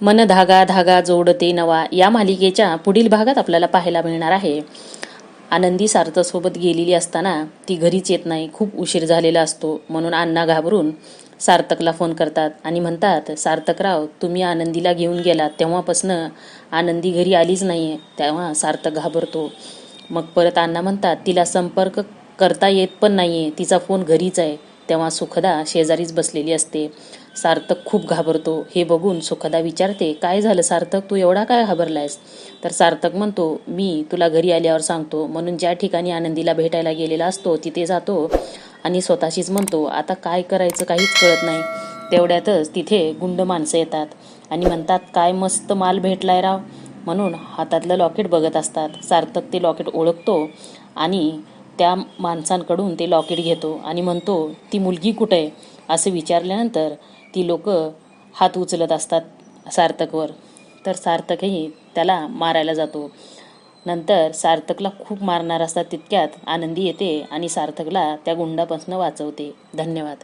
मन धागा धागा जोडते नवा या मालिकेच्या पुढील भागात आपल्याला पाहायला मिळणार आहे. आनंदी सार्थसोबत गेलेली असताना ती घरीच येत नाही खूप उशीर झालेला असतो. म्हणून अण्णा घाबरून सार्थकला फोन करतात आणि म्हणतात सार्थकराव तुम्ही आनंदीला घेऊन गेलात. तेव्हापासनं आनंदी घरी आलीच नाही आहे तेव्हा सार्थक घाबरतो. मग परत अण्णा म्हणतात तिला संपर्क करता येत पण नाही आहे तिचा फोन घरीच आहे. तेव्हा सुखदा शेजारीच बसलेली असते. सार्थक खूप घाबरतो. हे बघून सुखदा विचारते काय झालं सार्थक? तू एवढा काय घाबरलायस? तर सार्थक म्हणतो मी तुला घरी आल्यावर सांगतो. म्हणून ज्या ठिकाणी आनंदीला भेटायला गेलेला असतो तिथे जातो आणि स्वतःशीच म्हणतो आता काय करायचं काहीच कळत नाही. तेवढ्यातच तिथे गुंड माणसं येतात आणि म्हणतात काय मस्त माल भेटलाय राव. म्हणून हातातलं लॉकेट बघत असतात. सार्थक ते लॉकेट ओळखतो आणि त्या माणसांकडून ते लॉकेट घेतो आणि म्हणतो ती मुलगी कुठे आहे? असं विचारल्यानंतर ती लोक हात उचलत असतात सार्थकवर. तर सार्थकही त्याला मारायला जातो. नंतर सार्थकला खूप मारणार असतात तितक्यात आनंदी येते आणि सार्थकला त्या गुंडापासून वाचवते. धन्यवाद.